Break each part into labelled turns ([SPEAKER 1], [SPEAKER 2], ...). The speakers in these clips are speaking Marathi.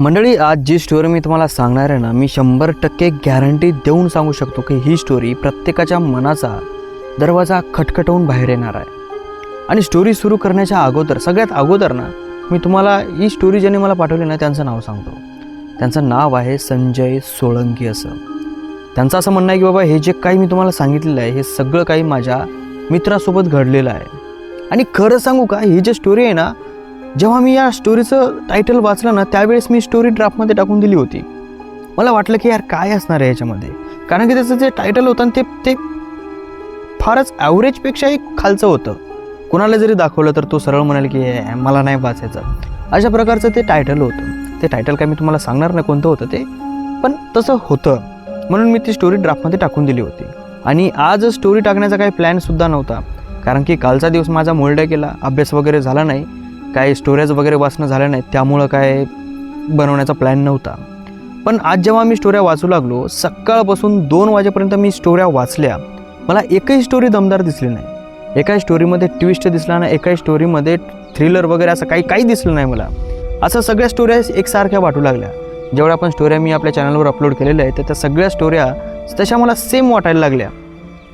[SPEAKER 1] मंडळी आज जी स्टोरी मी तुम्हाला सांगणार आहे ना मी शंभर टक्के गॅरंटी देऊन सांगू शकतो की ही स्टोरी प्रत्येकाच्या मनाचा दरवाजा खटखटवून बाहेर येणार आहे. आणि स्टोरी सुरू करण्याच्या अगोदर सगळ्यात अगोदर ना मी तुम्हाला ही स्टोरी ज्यांनी मला पाठवली ना त्यांचं नाव सांगतो. त्यांचं नाव आहे संजय सोळंकी असं. त्यांचं असं म्हणणं आहे की बाबा हे जे काही मी तुम्हाला सांगितलेलं आहे हे सगळं काही माझ्या मित्रासोबत घडलेलं आहे. आणि खरं सांगू का ही जी स्टोरी आहे ना जेव्हा मी या स्टोरीचं टायटल वाचलं ना त्यावेळेस मी स्टोरी ड्राफ्टमध्ये टाकून दिली होती. मला वाटलं की यार काय असणार आहे याच्यामध्ये? कारण की त्याचं जे टायटल होतं ना ते ते फारच ॲव्हरेजपेक्षा एक खालचं होतं. कुणाला जरी दाखवलं तर तो सरळ म्हणाल की मला नाही वाचायचं. अशा प्रकारचं ते टायटल होतं. ते टायटल काय मी तुम्हाला सांगणार नाही कोणतं होतं ते पण तसं होतं. म्हणून मी ती स्टोरी ड्राफ्टमध्ये टाकून दिली होती. आणि आज स्टोरी टाकण्याचा काही प्लॅनसुद्धा नव्हता. कारण की कालचा दिवस माझा मोल्ड केला अभ्यास वगैरे झाला नाही. काही स्टोऱ्याज वगैरे वाचणं झालं नाही त्यामुळं काय बनवण्याचा प्लॅन नव्हता. पण आज जेव्हा मी स्टोऱ्या वाचू लागलो सकाळपासून दोन वाजेपर्यंत मी स्टोऱ्या वाचल्या. मला एकही स्टोरी दमदार दिसली नाही. एकाही स्टोरीमध्ये ट्विस्ट दिसला नाही एकाही स्टोरीमध्ये थ्रिलर वगैरे असं काही काही दिसलं नाही मला. असं सगळ्या स्टोऱ्या एकसारख्या वाटू लागल्या. जेवढ्या पण स्टोऱ्या मी आपल्या चॅनलवर अपलोड केलेल्या आहेत तर त्या सगळ्या स्टोऱ्या तशा मला सेम वाटायला लागल्या.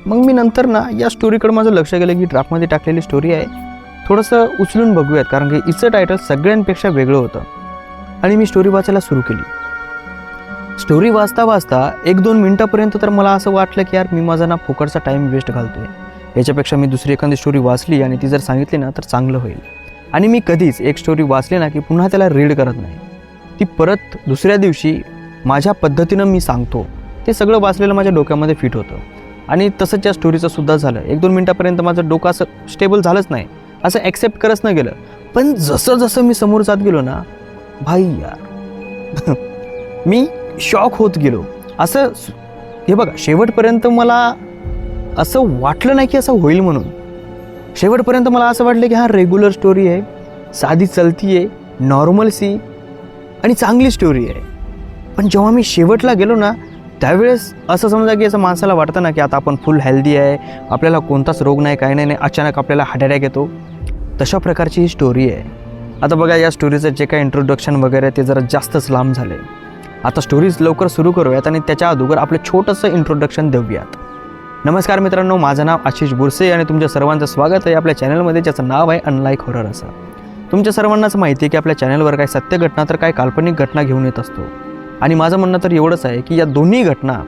[SPEAKER 1] मग मी नंतर ना या स्टोरीकडे माझं लक्ष गेलं की ड्राफ्टमध्ये टाकलेली स्टोरी आहे. थोडंसं उचलून बघूयात कारण की हिचं टायटल सगळ्यांपेक्षा वेगळं होतं. आणि मी स्टोरी वाचायला सुरू केली. स्टोरी वाचता वाचता एक दोन मिनटापर्यंत तर मला असं वाटलं की यार मी माझा ना फुकटचा टाईम वेस्ट घालतो आहे याच्यापेक्षा मी दुसरी एखादी स्टोरी वाचली आणि ती जर सांगितली ना तर चांगलं होईल. आणि मी कधीच एक स्टोरी वाचली ना की पुन्हा त्याला रीड करत नाही. ती परत दुसऱ्या दिवशी माझ्या पद्धतीनं मी सांगतो. ते सगळं वाचलेलं माझ्या डोक्यामध्ये फिट होतं. आणि तसंच या स्टोरीचं सुद्धा झालं. एक दोन मिनटापर्यंत माझं डोकं असं स्टेबल झालंच नाही. असं ॲक्सेप्ट करत न गेलं. पण जसं जसं मी समोर जात गेलो ना भाई यार. मी शॉक होत गेलो. असं हे बघा शेवटपर्यंत मला असं वाटलं नाही की असं होईल म्हणून. शेवटपर्यंत मला असं वाटलं की हा रेग्युलर स्टोरी आहे साधी चलती आहे नॉर्मल सी आणि चांगली स्टोरी आहे. पण जेव्हा मी शेवटला गेलो ना त्यावेळेस असं समजा की असं माणसाला वाटतं ना की आता आपण फुल हेल्दी आहे आपल्याला कोणताच रोग नाही काही नाही नाही अचानक आपल्याला हार्ट अटॅक येतो. तशा प्रकारची ही स्टोरी आहे. आता बघा या स्टोरीचं जे काय इंट्रोडक्शन वगैरे ते जरा जास्तच लांब झाले आता स्टोरीज लवकर सुरू करूयात आणि त्याच्या अगोदर आपलं छोटंसं इंट्रोडक्शन देऊयात. नमस्कार मित्रांनो माझं नाव आशिष बुरसे आणि तुमच्या सर्वांचं स्वागत आहे आपल्या चॅनलमध्ये ज्याचं नाव आहे अनलाईक हॉरर असं. तुमच्या सर्वांनाच माहिती आहे की आपल्या चॅनलवर काय सत्य घटना तर काही काल्पनिक घटना घेऊन येत असतो. आणि माझं म्हणणं तर एवढंच आहे की या दोन्ही घटना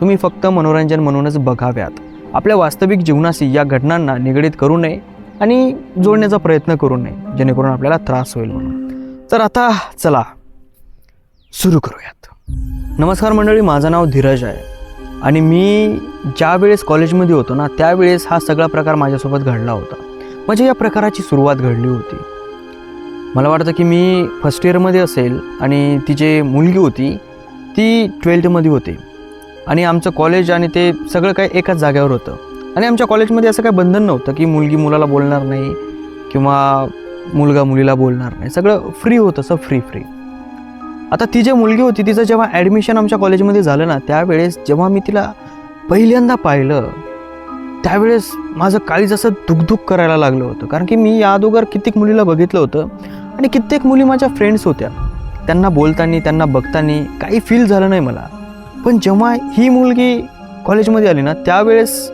[SPEAKER 1] तुम्ही फक्त मनोरंजन म्हणूनच बघाव्यात. आपल्या वास्तविक जीवनाशी या घटनांना निगडीत करू नये आणि जोडण्याचा प्रयत्न करू नये जेणेकरून आपल्याला त्रास होईल म्हणून. तर आता चला सुरू करूयात. नमस्कार मंडळी माझं नाव धीरज आहे. आणि मी ज्या वेळेस कॉलेजमध्ये होतो ना त्यावेळेस हा सगळा प्रकार माझ्यासोबत घडला होता. म्हणजे या प्रकाराची सुरुवात घडली होती. मला वाटतं की मी फर्स्ट इयरमध्ये असेल आणि ती जे मुलगी होती ती ट्वेल्थमध्ये होती. आणि आमचं कॉलेज आणि ते सगळं काही एकाच जागेवर होतं. आणि आमच्या कॉलेजमध्ये असं काही बंधन नव्हतं की मुलगी मुलाला बोलणार नाही किंवा मुलगा मुलीला बोलणार नाही. सगळं फ्री होतं असं फ्री फ्री आता ती जी मुलगी होती तिचं जेव्हा ॲडमिशन आमच्या कॉलेजमध्ये झालं ना त्यावेळेस जेव्हा मी तिला पहिल्यांदा पाहिलं त्यावेळेस माझं काळीज असं दुखदुख करायला लागलं होतं. कारण की मी या अगोदर कित्येक मुलीला बघितलं होतं आणि कित्येक मुली माझ्या फ्रेंड्स होत्या. त्यांना बोलताना त्यांना बघताना काही फील झालं नाही मला. पण जेव्हा ही मुलगी कॉलेजमध्ये आली ना त्यावेळेस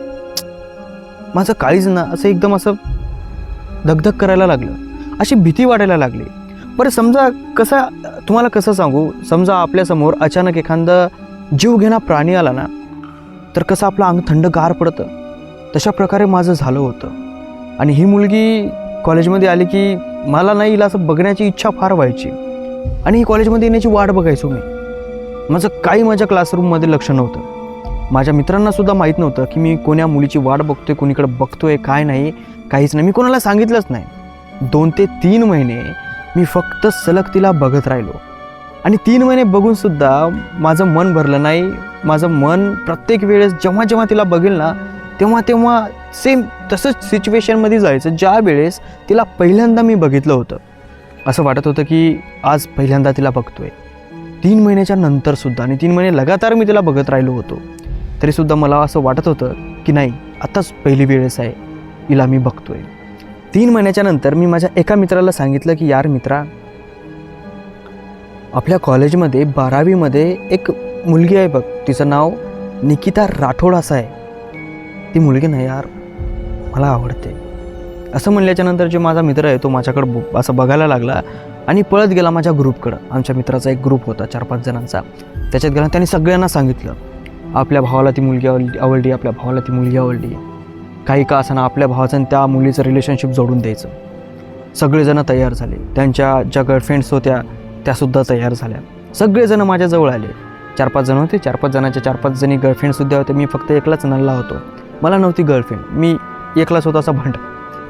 [SPEAKER 1] माझं काळीज ना असं एकदम असं धगधग करायला लागलं. अशी भीती वाटायला लागली. बरं समजा कसा तुम्हाला कसं सांगू? समजा आपल्यासमोर अचानक एखादा जीवघेणा प्राणी आला ना तर कसं आपलं अंग थंड गार पडतं? तशा प्रकारे माझं झालं होतं. आणि ही मुलगी कॉलेजमध्ये आली की मला नाही हिला असं बघण्याची इच्छा फार व्हायची. आणि ही कॉलेजमध्ये येण्याची वाट बघायचो मी. माझं काही माझ्या क्लासरूममध्ये लक्ष नव्हतं. माझ्या मित्रांनासुद्धा माहीत नव्हतं की मी कोण्या मुलीची वाट बघतोय कोणीकडे बघतोय काय नाही. काहीच नाही. मी कोणाला सांगितलंच नाही. दोन ते तीन महिने मी फक्त सलग तिला बघत राहिलो. आणि तीन महिने बघूनसुद्धा माझं मन भरलं नाही. माझं मन प्रत्येक वेळेस जेव्हा जेव्हा तिला बघेल ना तेव्हा तेव्हा सेम तसंच सिच्युएशनमध्ये जायचं ज्या वेळेस तिला पहिल्यांदा मी बघितलं होतं. असं वाटत होतं की आज पहिल्यांदा तिला बघतोय. तीन महिन्याच्या नंतरसुद्धा आणि तीन महिने लगातार मी तिला बघत राहिलो होतो. तरीसुद्धा मला असं वाटत होतं की नाही आत्ताच पहिली वेळेस आहे हिला मी बघतोय. तीन महिन्याच्या नंतर मी माझ्या एका मित्राला सांगितलं की यार मित्रा आपल्या कॉलेजमध्ये बारावीमध्ये एक मुलगी आहे बघ तिचं नाव निकिता राठोड असं आहे. ती मुलगी नाही यार मला आवडते. असं म्हणल्याच्या नंतर जे माझा मित्र आहे तो माझ्याकडं ब- असं बघायला लागला आणि पळत गेला माझ्या ग्रुपकडं. आमच्या मित्राचा एक ग्रुप होता चार पाच जणांचा. त्याच्यात गेला त्यांनी सगळ्यांना सांगितलं. आपल्या भावाला ती मुलगी आवडली आवडली आपल्या भावाला ती मुलगी आवडली. काही का असं आपल्या भावाचं आणि त्या मुलीचं रिलेशनशिप जोडून द्यायचं. सगळेजणं तयार झाले. त्यांच्या ज्या गर्लफ्रेंड्स होत्या त्यासुद्धा तयार झाल्या. सगळेजण माझ्याजवळ आले. चार पाच जण होते. चार पाच जणांच्या चार पाच जणी गर्लफ्रेंडसुद्धा होते. मी फक्त एकलाच नल्ला होतो. मला नव्हती गर्लफ्रेंड मी एकलाच होता असा भंड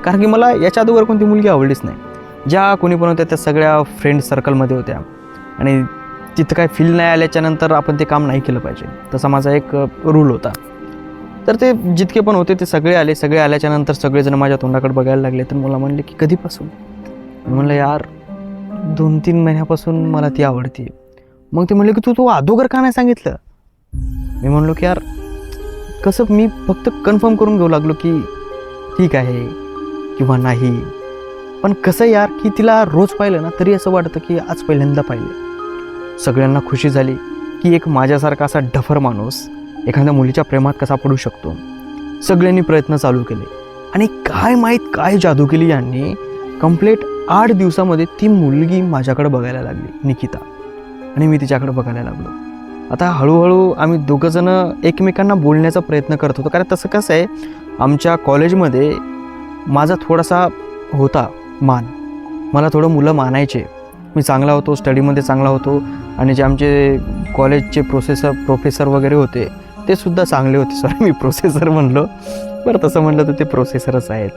[SPEAKER 1] कारण की मला याच्या अगोदर कोणती मुलगी आवडलीच नाही. ज्या कोणी पण होत्या त्या सगळ्या फ्रेंड सर्कलमध्ये होत्या. आणि तिथं काय फील नाही आल्याच्यानंतर आपण ते काम नाही केलं पाहिजे. तसा माझा एक रूल होता. तर ते जितके पण होते ते सगळे आले. सगळे आल्याच्यानंतर सगळेजण माझ्या तोंडाकडे बघायला लागले. तर मला म्हणले की कधीपासून? मी म्हणलं यार दोन तीन महिन्यापासून मला ती आवडते मग ते म्हणले की तू तू अगोदर का नाही सांगितलं? मी म्हणलो की यार कसं मी फक्त कन्फर्म करून घेऊ लागलो की ठीक आहे किंवा नाही. पण कसं यार की तिला रोज पाहिलं ना तरी असं वाटतं की आज पहिल्यांदा पाहिलं. सगळ्यांना खुशी झाली की एक माझ्यासारखा असा डफर माणूस एखाद्या मुलीच्या प्रेमात कसा पडू शकतो? सगळ्यांनी प्रयत्न चालू केले. आणि काय माहीत काय जादू केली यांनी? कंप्लीट आठ दिवसामध्ये ती मुलगी माझ्याकडे बघायला लागली निकिता. आणि मी तिच्याकडे बघायला लागलो. आता हळूहळू आम्ही दोघंजणं एकमेकांना बोलण्याचा प्रयत्न करत होतो. कारण तसं कसं आहे आमच्या कॉलेजमध्ये माझा थोडासा होता मान. मला थोडं मुलं मानायचे. मी चांगला होतो स्टडीमध्ये चांगला होतो आणि जे आमचे कॉलेजचे प्रोसेसर प्रोफेसर वगैरे होते ते सुद्धा चांगले होते. सॉरी मी प्रोसेसर म्हणलो. बरं तसं म्हणलं तर ते प्रोसेसरच आहेत.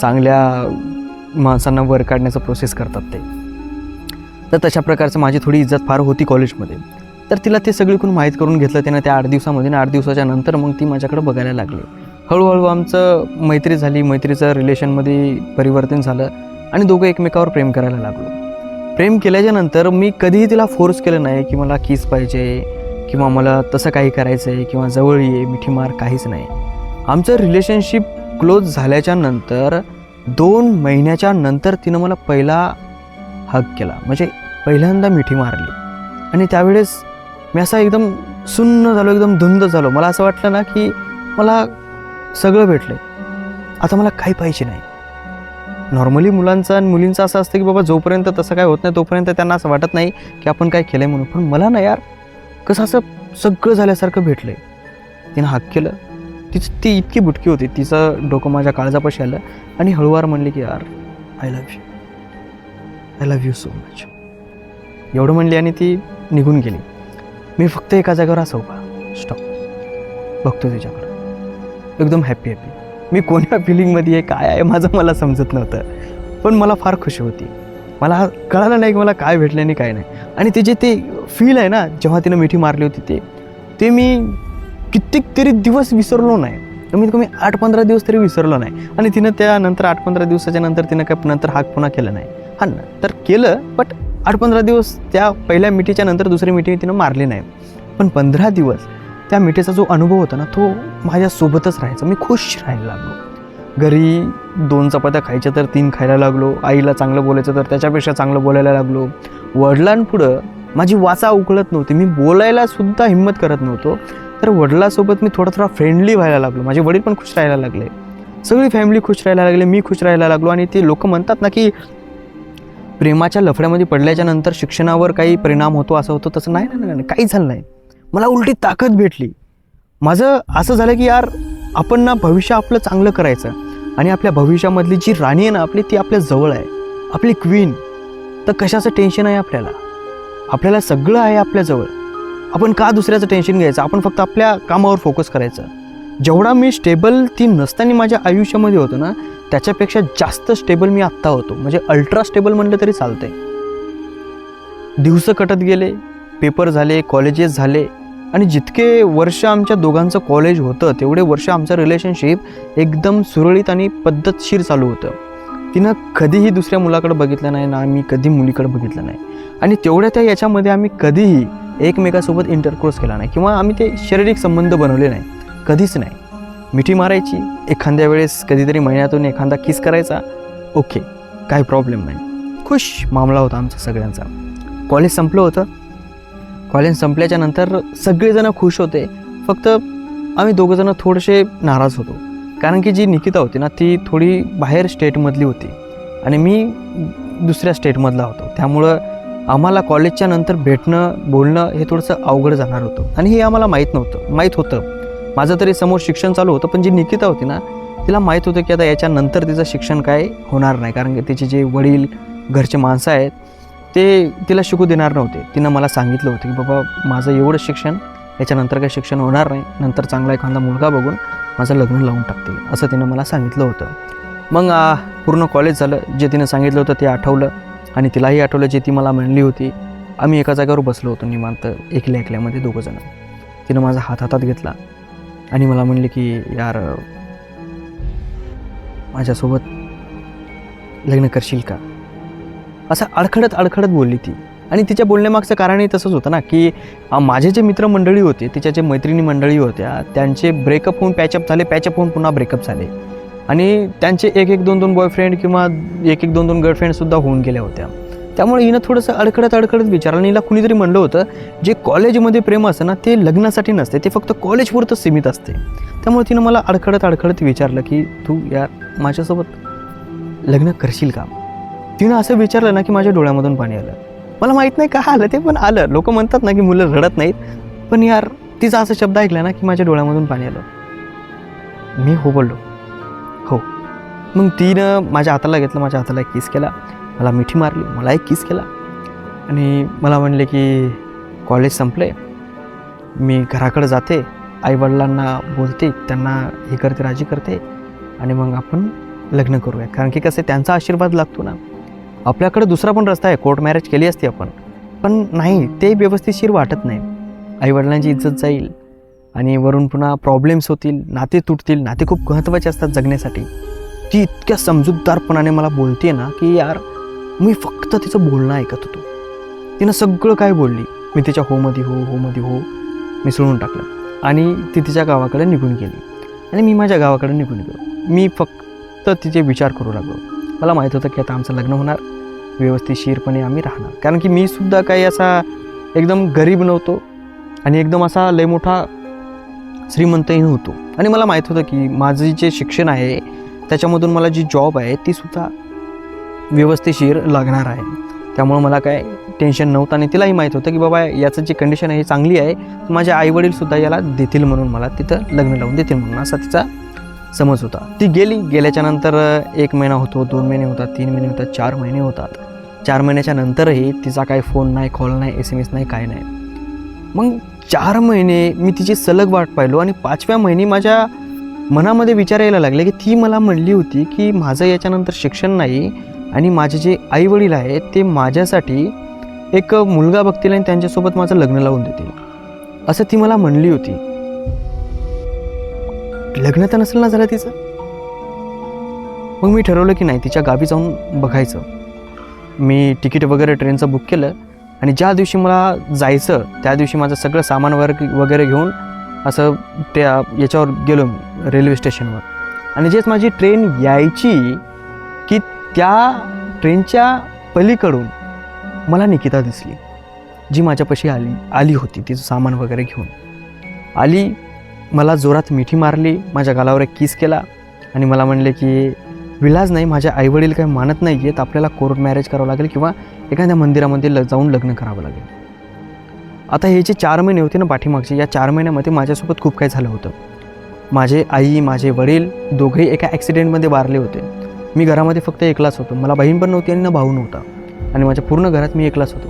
[SPEAKER 1] चांगल्या माणसांना वर काढण्याचा प्रोसेस करतात ते. तर तशा प्रकारचं माझी थोडी इज्जत फार होती कॉलेजमध्ये तर तिला ते सगळीकडून माहीत करून घेतलं त्यानं त्या आठ दिवसामध्ये. आणि आठ दिवसाच्या नंतर मग ती माझ्याकडे बघायला लागली. हळूहळू आमचं मैत्री झाली. मैत्रीचं रिलेशनमध्ये परिवर्तन झालं. आणि दोघं एकमेकावर प्रेम करायला लागलो. प्रेम केल्याच्यानंतर मी कधीही तिला फोर्स केलं नाही की मला किस पाहिजे किंवा मला तसं काही करायचं आहे किंवा जवळ ये मिठी मार काहीच नाही. आमचं रिलेशनशिप क्लोज झाल्याच्यानंतर दोन महिन्याच्या नंतर तिनं मला पहिला हग केला. म्हणजे पहिल्यांदा मिठी मारली. आणि त्यावेळेस मी असा एकदम सुन्न झालो एकदम धुंद झालो. मला असं वाटलं ना की मला सगळं भेटलं आता मला काही पाहिजे नाही. नॉर्मली मुलांचं आणि मुलींचं असं असतं की बाबा जोपर्यंत तसं काय होत नाही तोपर्यंत त्यांना असं वाटत नाही की आपण काय केलं आहे म्हणून. पण मला ना यार कसं असं सगळं झाल्यासारखं भेटलं आहे तिनं हाक केलं. तिचं ती इतकी बुटकी होती. तिचं डोकं माझ्या काळजापाशी आलं आणि हळूवार म्हणली की यार I love you I love you so much एवढं म्हणली आणि ती निघून गेली. मी फक्त एका जागेवर असं उभा. स्टॉप बघतो तिच्याकडं. एकदम हॅपी हॅपी मी कोणत्या फिलिंगमध्ये आहे काय आहे माझं मला समजत नव्हतं. पण मला फार खुशी होती. मला कळालं नाही की मला काय भेटलं आणि काय नाही. आणि ते जे ते फील आहे ना जेव्हा तिनं मिठी मारली होती ते ते मी कित्येक तरी दिवस विसरलो नाही. कमीत कमी आठ पंधरा दिवस तरी विसरलो नाही. आणि तिनं त्यानंतर आठ पंधरा दिवसाच्या नंतर तिनं काय नंतर हाक पुन्हा केलं नाही. हां ना तर केलं बट आठ पंधरा दिवस त्या पहिल्या मिठीच्या नंतर दुसरी मिठी तिनं मारली नाही. पण पंधरा दिवस त्या मिठीचा जो अनुभव होता ना तो माझ्यासोबतच राहायचा. मी खुश राहायला लागलो. घरी दोन चपात्या खायच्या तर तीन खायला लागलो. आईला चांगलं बोलायचं तर त्याच्यापेक्षा चांगलं बोलायला लागलो. वडिलांपुढं माझी वाचा उकळत नव्हती. मी बोलायला सुद्धा हिंमत करत नव्हतो. तर वडिलासोबत मी थोडा थोडा फ्रेंडली व्हायला लागलो. माझे वडील पण खुश राहायला लागले. सगळी फॅमिली खुश राहायला लागले. मी खुश राहायला लागलो आणि ते लोक म्हणतात ना की प्रेमाच्या लफड्यामध्ये पडल्याच्या नंतर शिक्षणावर काही परिणाम होतो असं होतं तसं नाही ना नाही नाही काहीच झालं नाही. मला उलटी ताकद भेटली. माझं असं झालं की यार आपण ना भविष्य आपलं चांगलं करायचं आणि आपल्या भविष्यामधली जी राणी आहे ना आपली ती आपल्या जवळ आहे. आपली क्वीन तर कशाचं टेन्शन आहे आपल्याला? आपल्याला सगळं आहे आपल्याजवळ आपण का दुसऱ्याचं टेन्शन घ्यायचं? आपण फक्त आपल्या कामावर फोकस करायचं. जेवढा मी स्टेबल ती नसताना माझ्या आयुष्यामध्ये होतो ना त्याच्यापेक्षा जास्त स्टेबल मी आत्ता होतो. म्हणजे अल्ट्रा स्टेबल म्हणलं तरी चालतंय. दिवसं कटत गेले पेपर झाले कॉलेजेस झाले आणि जितके वर्ष आमच्या दोघांचं कॉलेज होतं तेवढे वर्ष आमचं रिलेशनशिप एकदम सुरळीत आणि पद्धतशीर चालू होतं. तिनं कधीही दुसऱ्या मुलाकडे बघितलं नाही ना मी कधी मुलीकडे बघितलं नाही. आणि तेवढ्या त्या याच्यामध्ये आम्ही कधीही एकमेकासोबत इंटरकोर्स केला नाही किंवा आम्ही ते शारीरिक संबंध बनवले नाही कधीच नाही. मिठी मारायची एखाद्या वेळेस कधीतरी महिन्यातून एखादा किस करायचा ओके काही प्रॉब्लेम नाही. खुश मामला होता आमचा सगळ्यांचा. कॉलेज संपलं होतं कॉलेज संपल्याच्या नंतर सगळेजण खुश होते. फक्त आम्ही दोघंजणं थोडेसे नाराज होतो. कारण की जी निकिता होती ना ती थोडी बाहेर स्टेटमधली होती. आणि मी दुसऱ्या स्टेटमधला होतो. त्यामुळं आम्हाला कॉलेजच्या नंतर भेटणं बोलणं हे थोडंसं अवघड जाणार होतं. आणि हे आम्हाला माहीत नव्हतं. माहीत होतं. माझं तरी समोर शिक्षण चालू होतं पण जी निकिता होती ना तिला माहीत होतं की आता याच्यानंतर तिचं शिक्षण काय होणार नाही. कारण की तिचे जे वडील घरचे माणसं आहेत ते तिला शिकू देणार नव्हते. तिनं मला सांगितलं होतं की बाबा माझं एवढं शिक्षण याच्यानंतर काही शिक्षण होणार नाही. नंतर चांगला एखादा मुलगा बघून माझं लग्न लावून टाकते असं तिनं मला सांगितलं होतं. मग पूर्ण कॉलेज झालं. जे तिनं सांगितलं होतं ते आठवलं आणि तिलाही आठवलं. जे ती मला म्हणली होती आम्ही एका जागेवर बसलो होतो निवांत एकल्या एकल्यामध्ये दोघंजणं तिनं माझा हात हातात घेतला आणि मला म्हणली की यार माझ्यासोबत लग्न करशील का? असं अडखडत अडखडत बोलली ती. आणि तिच्या बोलण्यामागचं कारणही तसंच होतं ना की माझे जे मित्रमंडळी होते तिच्या जे मैत्रिणी मंडळी होत्या त्यांचे ब्रेकअप होऊन पॅचअप झाले पॅचअप होऊन पुन्हा ब्रेकअप झाले. आणि त्यांचे एक एक दोन दोन बॉयफ्रेंड किंवा एक एक दोन दोन गर्लफ्रेंडसुद्धा होऊन गेल्या होत्या. त्यामुळे हिनं थोडंसं अडखडत अडखडत विचारलं. आणि हिला कुणीतरी म्हणलं होतं जे कॉलेजमध्ये प्रेम असतं ना ते लग्नासाठी नसते ते फक्त कॉलेजपुरतं सीमित असते. त्यामुळे तिनं मला अडखडत अडखडत विचारलं की तू यार माझ्यासोबत लग्न करशील का? तिनं असं विचारलं ना की माझ्या डोळ्यामधून पाणी आलं. मला माहीत नाही का आलं ते पण आलं. लोक म्हणतात ना की मुलं रडत नाहीत. पण यार तिचा असा शब्द ऐकला ना की माझ्या डोळ्यामधून पाणी आलं. मी हो बोललो. हो. मग तिनं माझ्या हाताला घेतलं माझ्या हाताला एक किस केला. मला मिठी मारली मला एक किस केला. आणि मला म्हणले की कॉलेज संपले मी घराकडे जाते. आईवडिलांना बोलते. त्यांना हे करते राजी करते. आणि मग आपण लग्न करूया कारण की कसं त्यांचा आशीर्वाद लागतो ना. आपल्याकडे दुसरा पण रस्ता आहे. कोर्ट मॅरेज केली असती आपण. पण नाही ते व्यवस्थितशीर वाटत नाही. आईवडिलांची इज्जत जाईल आणि वरून पुन्हा प्रॉब्लेम्स होतील नाते तुटतील. नाते खूप महत्त्वाचे असतात जगण्यासाठी. ती इतक्या समजूतदारपणाने मला बोलते ना की यार मी फक्त तिचं बोलणं ऐकत होतो. तिनं सगळं काय बोलली? मी तिच्या होमध्ये हो होमध्ये हो मिसळून टाकलं. आणि ती तिच्या गावाकडे निघून गेली. आणि मी माझ्या गावाकडे निघून गेलो. मी फक्त तिचे विचार करू लागलो. मला माहीत होतं की आता आमचं लग्न होणार. व्यवस्थितशीरपणे आम्ही राहणार. कारण की मी सुद्धा काही असा एकदम गरीब नव्हतो आणि एकदम असा लय मोठा श्रीमंतही नव्हतो. आणि मला माहीत होतं की माझं जे शिक्षण आहे त्याच्यामधून मला जी जॉब आहे ती सुद्धा व्यवस्थितशीर लागणार आहे. त्यामुळं मला काय टेन्शन नव्हतं आणि तिलाही माहीत होतं की बाबा याचं जी कंडिशन आहे चांगली आहे माझे आईवडीलसुद्धा याला देतील म्हणून मला तिथं लग्न लावून देतील म्हणून असा तिचा समज होता. ती गेली. गेल्याच्यानंतर एक महिना होतो दोन महिने होतात तीन महिने होतात चार महिने होतात. चार महिन्याच्या नंतरही तिचा काही फोन नाही कॉल नाही एस एम एस नाही काय नाही. मग चार महिने मी तिची सलग वाट पाहिलो आणि पाचव्या महिने माझ्या मनामध्ये विचार यायला लागले की ती मला म्हणली होती की माझं याच्यानंतर शिक्षण नाही आणि माझे जे आईवडील आहेत ते माझ्यासाठी एक मुलगा बघतील आणि त्यांच्यासोबत माझं लग्न लावून देतील. असं ती मला म्हणली होती. लग्न तर नसेल ना झालं तिचं? मग मी ठरवलं की नाही तिच्या गावी जाऊन बघायचं. मी तिकीट वगैरे ट्रेनचं बुक केलं आणि ज्या दिवशी मला जायचं त्या दिवशी माझं सगळं सामान वगैरे वगैरे घेऊन असं त्या याच्यावर गेलो मी रेल्वे स्टेशनवर. आणि जेच माझी ट्रेन यायची की त्या ट्रेनच्या पलीकडून मला निकिता दिसली जी माझ्यापाशी आली आली होती तिचं सामान वगैरे घेऊन. आली मला जोरात मिठी मारली माझ्या गालावर एक किस केला आणि मला म्हणले की विलाज नाही माझ्या आईवडील काही मानत नाही आहेत आपल्याला कोर्ट मॅरेज करावं लागेल किंवा एखाद्या मंदिरामध्ये ल जाऊन लग्न करावं लागेल. आता हे जे चार महिने होते ना पाठीमागचे या चार महिन्यामध्ये माझ्यासोबत खूप काही झालं होतं. माझे आई माझे वडील दोघेही एका ॲक्सिडेंटमध्ये वारले होते. मी घरामध्ये फक्त एकलाच होतो. मला बहीण पण नव्हती आणि ना भाऊ नव्हता. आणि माझ्या पूर्ण घरात मी एकलाच होतो.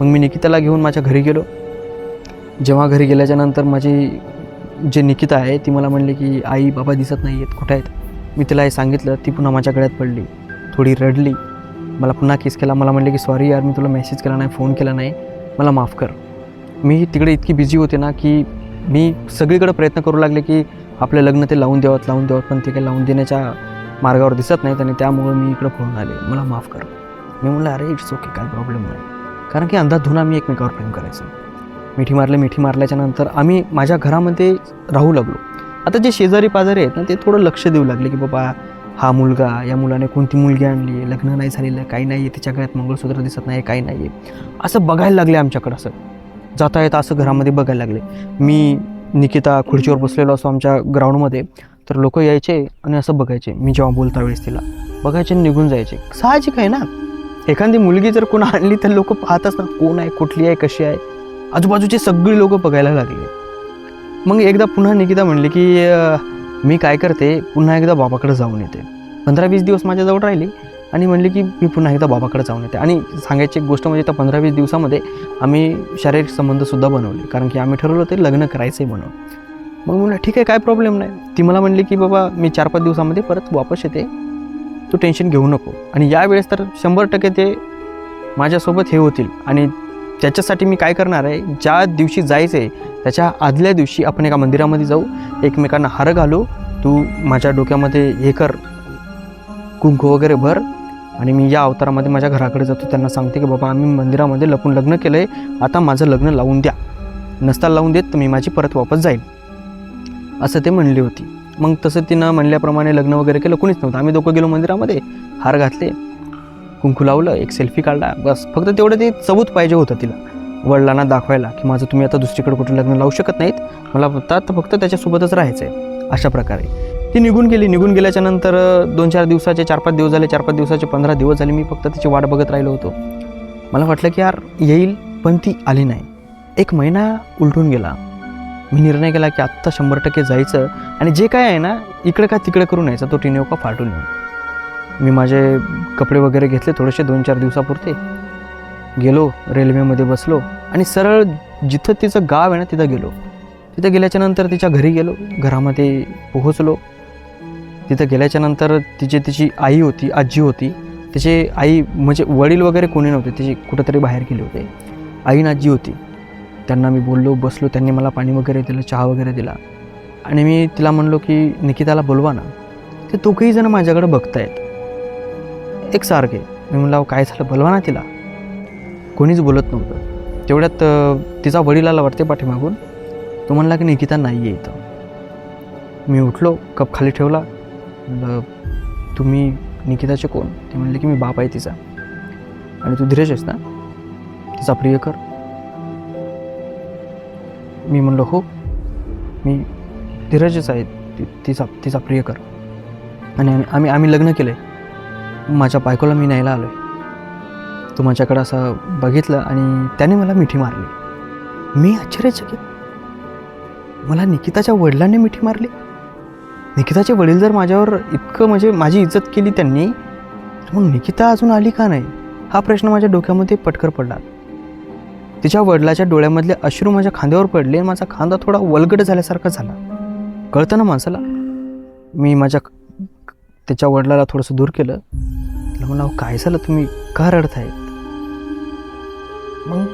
[SPEAKER 1] मग मी निकिताला घेऊन माझ्या घरी गेलो. जेव्हा घरी गेल्याच्यानंतर माझी जे निकिता आहे ती मला म्हणली की आई बाबा दिसत नाही आहेत कुठे आहेत? मी तिला हे सांगितलं ती पुन्हा माझ्या गळ्यात पडली थोडी रडली. मला पुन्हा किस केला. मला म्हणले की सॉरी यार मी तुला मेसेज केला नाही फोन केला नाही. मला माफ कर. मी तिकडे इतकी बिझी होते ना की मी सगळीकडे प्रयत्न करू लागले की आपलं लग्न ते लावून द्यावत लावून द्यावत पण ते काही लावून देण्याच्या मार्गावर दिसत नाहीत आणि त्यामुळं मी इकडं फोन आले. मला माफ कर. मी म्हणलं अरे इट्स ओके काय प्रॉब्लेम नाही. कारण की अंधाधुना मी एकमेकावर प्रेम करायचो. मिठी मारले मिठी मारल्याच्यानंतर आम्ही माझ्या घरामध्ये राहू लागलो. आता जे शेजारी पाजारी आहेत ना ते थोडं लक्ष देऊ लागले की बाबा हा मुलगा या मुलाने कोणती मुलगी आणली? आहे लग्न नाही झालेलं काही नाही आहे तिच्या गळ्यात मंगळसूत्र दिसत नाही काही नाही. आहे असं बघायला लागले आमच्याकडं असं. जाता येता असं घरामध्ये बघायला लागले. मी निकिता खुर्चीवर बसलेलो असो आमच्या ग्राउंडमध्ये तर लोक यायचे आणि असं बघायचे. मी जेव्हा बोलता वेळेस तिला बघायचे आणि निघून जायचे. साहजिक आहे ना? एखादी मुलगी जर कोण आणली तर लोक पाहतच ना कोण आहे कुठली आहे कशी आहे? आजूबाजूचे सगळी लोक बघायला लागले. मग एकदा पुन्हा निकिता म्हणली की मी काय करते पुन्हा एकदा बाबाकडे जाऊन येते. पंधरा वीस दिवस माझ्याजवळ राहिली आणि म्हणली की मी पुन्हा एकदा बाबाकडे जाऊन येते. आणि सांगायची एक गोष्ट म्हणजे त्या पंधरा वीस दिवसामध्ये आम्ही शारीरिक संबंधसुद्धा बनवले. कारण की आम्ही ठरवलं ते लग्न करायचं आहे म्हणून. मग म्हणलं ठीक आहे काय प्रॉब्लेम नाही. ती मला म्हणली की बाबा मी चार पाच दिवसामध्ये परत वापस येते. तू टेन्शन घेऊ नको. आणि यावेळेस तर शंभर टक्के ते माझ्यासोबत हे होतील. आणि त्याच्यासाठी मी काय करणार आहे? ज्या दिवशी जायचं आहे त्याच्या आदल्या दिवशी आपण एका मंदिरामध्ये जाऊ एकमेकांना हार घालू तू माझ्या डोक्यामध्ये हे कर कुंकू वगैरे भर आणि मी या अवतारामध्ये माझ्या घराकडे जातो. त्यांना सांगते की बाबा आम्ही मंदिरामध्ये लपून लग्न केलं आहे आता माझं लग्न लावून द्या. नसता लावून देत तर मी माझी परत वापस जाईल असं ते म्हणली होती. मग तसं तिनं म्हणल्याप्रमाणे लग्न वगैरे केलं कोणीच नव्हतं. आम्ही दोघं गेलो मंदिरामध्ये हार घातले. कुंकू लावलं एक सेल्फी काढला बस. फक्त तेवढं ते चवूत पाहिजे होतं तिला. वडिलांना दाखवायला की माझं तुम्ही आता दुसरीकडे कुठून लग्न लावू शकत नाहीत. मला फक्त फक्त त्याच्यासोबतच राहायचं आहे अशा प्रकारे. ती निघून गेली. निघून गेल्याच्यानंतर दोन चार दिवसाचे चार पाच दिवस झाले चार पाच दिवसाचे पंधरा दिवस झाले मी फक्त तिची वाट बघत राहिलो होतो. मला वाटलं की यार येईल पण ती आली नाही. एक महिना उलटून गेला. मी निर्णय केला की आत्ता शंभर टक्के जायचं. आणि जे काय आहे ना इकडं का तिकडं करून यायचं तो टिनेव का फाटून येऊ मी माझे कपडे वगैरे घेतले थोडेसे दोन चार दिवसापुरते. गेलो रेल्वेमध्ये बसलो आणि सरळ जिथं तिचं गाव आहे ना तिथं गेलो. तिथं गेल्याच्यानंतर तिच्या घरी गेलो घरामध्ये पोहोचलो. तिथं गेल्याच्यानंतर तिची तिची आई होती आजी होती. तिची आई म्हणजे वडील वगैरे कोणी नव्हते तिची कुठंतरी बाहेर गेले होते. आई आणि आजी होती. त्यांना मी बोललो बसलो त्यांनी मला पाणी वगैरे दिलं चहा वगैरे दिला. आणि मी तिला म्हणलो की निकिताला बोलवा ना. ते दोघेही जण माझ्याकडे बघतायत. एकसारखे मी म्हणलं काय झालं? बलवा ना तिला. कोणीच बोलत नव्हतं. तेवढ्यात तिचा वडील आला वाटते पाठीमागून. तो म्हणला की निकिता नाही आहे इथं. मी उठलो कप खाली ठेवला. म्हणलं तुम्ही निकिताचे कोण? ते म्हणले की मी बाप आहे तिचा. आणि तू धीरज आहेस ना? तिचा प्रियकर मी म्हणलो हो. मी धीरजच आहे. ति तिचा तिचा प्रियकर आणि आम्ही आम्ही आम्ही लग्न केलं आहे माझ्या बायकोला मी न्यायला आलो आहे तो माझ्याकडं असं बघितलं आणि त्याने मला मिठी मारली. मी आश्चर्यचकित. मला निकिताच्या वडिलांनी मिठी मारली. निकिताचे वडील जर माझ्यावर इतकं म्हणजे माझी इज्जत केली त्यांनी तर मग निकिता अजून आली का नाही? हा प्रश्न माझ्या डोक्यामध्ये पटकर पडला. तिच्या वडिलाच्या डोळ्यामधले अश्रू माझ्या खांद्यावर पडले आणि माझा खांदा थोडा वलगड झाल्यासारखा झाला. कळतं ना माणसाला? मी माझ्या त्याच्या वडिलाला थोडंसं दूर केलं. तिला म्हणलं "अहो, काय झालं? तुम्ही का रडतायत मग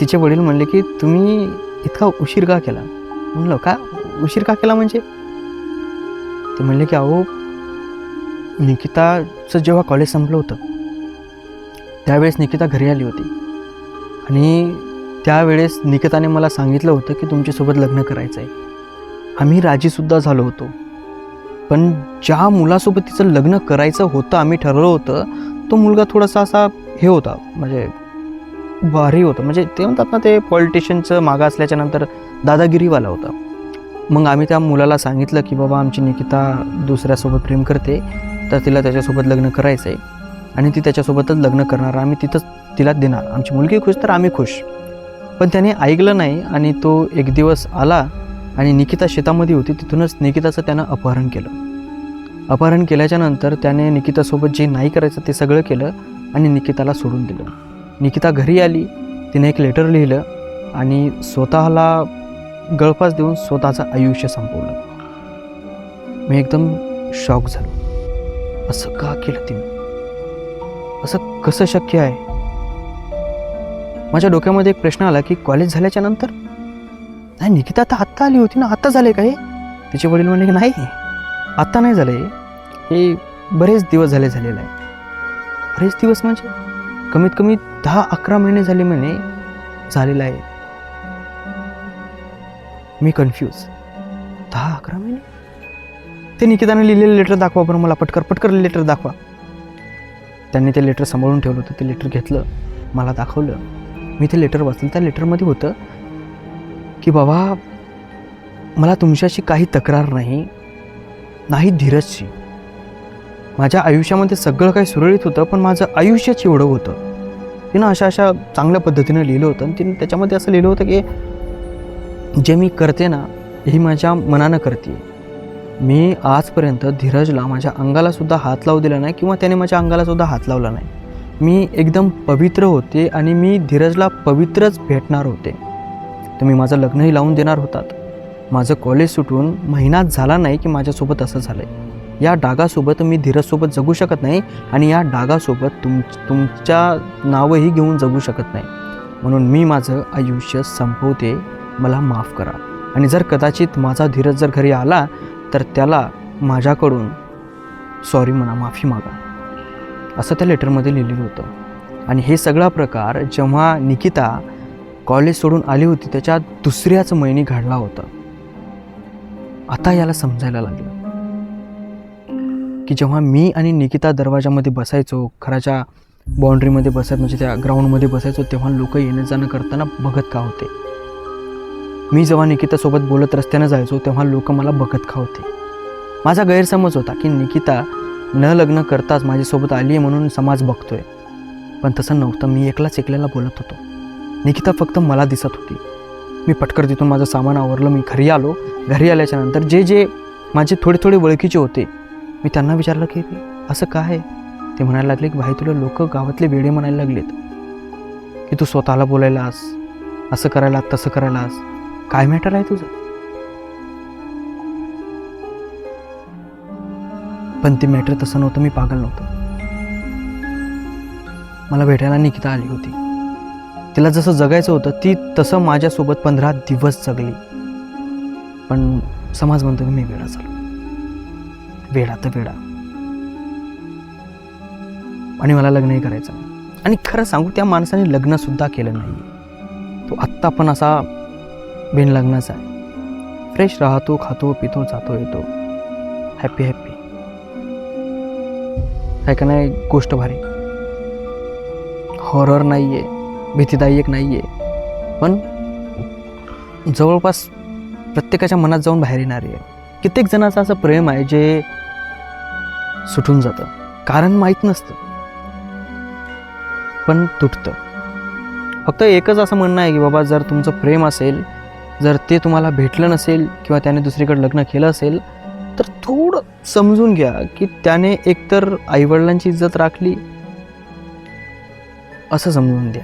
[SPEAKER 1] तिचे वडील म्हणले की तुम्ही इतका उशीर का केला? म्हणलं का? उशीर का केला म्हणजे? ते म्हणले की अहो निकिताचं जेव्हा कॉलेज संपलं होतं त्यावेळेस निकिता घरी आली होती. आणि त्यावेळेस निकिताने मला सांगितलं होतं की तुमच्यासोबत लग्न करायचं आहे आम्ही राजीसुद्धा झालो होतो. पण ज्या मुलासोबत तिचं लग्न करायचं होतं आम्ही ठरवलं होतं तो मुलगा थोडासा असा हे होता म्हणजे भारी होतं. म्हणजे ते म्हणतात ना ते पॉलिटिशियनचं मागं असल्याच्या नंतर दादागिरीवाला होता. मग आम्ही त्या मुलाला सांगितलं की बाबा आमची निकिता दुसऱ्यासोबत प्रेम करते तर तिला त्याच्यासोबत लग्न करायचं आहे आणि ती त्याच्यासोबतच लग्न करणार आम्ही तिथंच तिला देणार. आमची मुलगी खुश तर आम्ही खुश. पण त्याने ऐकलं नाही आणि तो एक दिवस आला आणि निकिता शेतामध्ये होती तिथूनच निकिताचं त्यानं अपहरण केलं. अपहरण केल्याच्यानंतर त्याने निकितासोबत जे नाही करायचं ते सगळं केलं आणि निकिताला सोडून दिलं. निकिता घरी आली तिने एक लेटर लिहिलं आणि स्वतःला गळफास देऊन स्वतःचं आयुष्य संपवलं. मी एकदम शॉक झालो. असं का केलं तिने? असं कसं शक्य आहे? माझ्या डोक्यामध्ये एक प्रश्न आला की कॉलेज झाल्याच्यानंतर नाही निकिता आता आत्ता आली होती ना. आत्ता झाले का हे? तिचे वडील म्हणले की नाही आत्ता नाही झालं हे. हे बरेच दिवस झाले झालेलं आहे. बरेच दिवस म्हणजे? कमीत कमी दहा अकरा महिने झाले म्हणे. झालेलं आहे. मी कन्फ्यूज दहा अकरा महिने? ते निकिताने लिहिलेलं लेटर दाखवा बरं मला. पटकर पटकर लेटर दाखवा. त्यांनी ते लेटर सांभाळून ठेवलं होतं. ते लेटर घेतलं. मला दाखवलं. मी ते लेटर वाचलं. त्या लेटरमध्ये होतं की बाबा मला तुमच्याशी काही तक्रार नाही नाही धीरजशी माझ्या आयुष्यामध्ये सगळं काही सुरळीत होतं पण माझं आयुष्यच एवढं होतं. तिनं अशा अशा चांगल्या पद्धतीनं लिहिलं होतं आणि तिने त्याच्यामध्ये असं लिहिलं होतं की जे मी करते ना हे माझ्या मनानं करते मी आजपर्यंत धीरजला माझ्या अंगालासुद्धा हात लावू दिला नाही किंवा त्याने माझ्या अंगालासुद्धा हात लावला नाही. मी एकदम पवित्र होते आणि मी धीरजला पवित्रच भेटणार होते. तुम्ही माझं लग्नही लावून देणार होतात. माझं कॉलेज सुटून महिनाच झाला नाही की माझ्यासोबत असं झालं आहे या डागासोबत मी धीरजसोबत जगू शकत नाही आणि या डागासोबत तुम तुमच्या नावही घेऊन जगू शकत नाही. म्हणून मी माझं आयुष्य संपवते. मला माफ करा. आणि जर कदाचित माझा धीरज जर घरी आला तर त्याला माझ्याकडून सॉरी म्हणा माफी मागा. असं त्या लेटरमध्ये लिहिलेलं होतं. आणि हे सगळा प्रकार जेव्हा निकिता कॉलेज सोडून आली होती त्याच्या दुसऱ्याच महिने घडला होता. आता याला समजायला लागलं. की जेव्हा मी आणि निकिता दरवाजामध्ये बसायचो घराच्या बाउंड्रीमध्ये बसत म्हणजे त्या ग्राउंडमध्ये बसायचो तेव्हा लोक येणं जाणं करताना बघत का होते? मी जेव्हा निकितासोबत बोलत रस्त्यानं जायचो तेव्हा लोक मला बघत का होते? माझा गैरसमज होता की निकिता न लग्न करताच माझ्यासोबत आली आहे म्हणून समाज बघतोय. पण तसं नव्हतं मी एकलाच एकल्याला बोलत होतो. निकिता फक्त मला दिसत होती. मी पटकर तिथून माझं सामान आवरलं मी घरी आलो. घरी आल्याच्यानंतर जे जे माझे थोडे थोडे ओळखीचे होते मी त्यांना विचारलं की असं काय आहे? ते म्हणायला लागले की भाई तुला लोक गावातले वेडे म्हणायला लागलेत. की तू स्वतःला बोलायलास असं करायला तसं करायलास काय मॅटर आहे तुझं? पण ते मॅटर तसं नव्हतं मी पागल नव्हतं. मला भेटायला निकिता आली होती. तिला जसं जगायचं होतं ती तसं माझ्यासोबत पंधरा दिवस जगली. पण समाज म्हणतो की मी वेडा झालो. वेळा तर वेळा आणि मला लग्नही करायचं नाही. आणि खरं सांगू त्या माणसाने लग्नसुद्धा केलं नाही. तो आत्ता पण असा बिन लग्नाचा आहे. फ्रेश राहतो खातो पितो जातो येतो. हॅपी हॅपी आहे का नाही गोष्ट भारी. हॉरर नाही आहे भीतीदायक नाही आहे पण जवळपास प्रत्येकाच्या मनात जाऊन बाहेर येणारी आहे. कित्येक जणाचं असं प्रेम आहे जे सुटून जातं. कारण माहीत नसतं. पण तुटतं. फक्त एकच असं म्हणणं आहे की बाबा जर तुमचं प्रेम असेल जर ते तुम्हाला भेटलं नसेल किंवा त्याने दुसरीकडे लग्न केलं असेल तर थोडं समजून घ्या की त्याने एकतर आईवडिलांची इज्जत राखली असं समजून द्या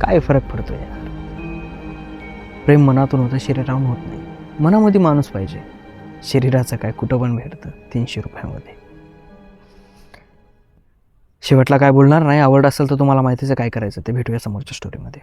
[SPEAKER 1] काय फरक पडतो यार? प्रेम मनातून होतं शरीराहून होत नाही. मनामध्ये माणूस पाहिजे. शरीराचं काय कुठं पण भेटतं तीनशे रुपयामध्ये. शेवटला काय बोलणार? नाही आवड असेल तर तुम्हाला माहितीचं काय करायचं ते. भेटूया समोरच्या स्टोरीमध्ये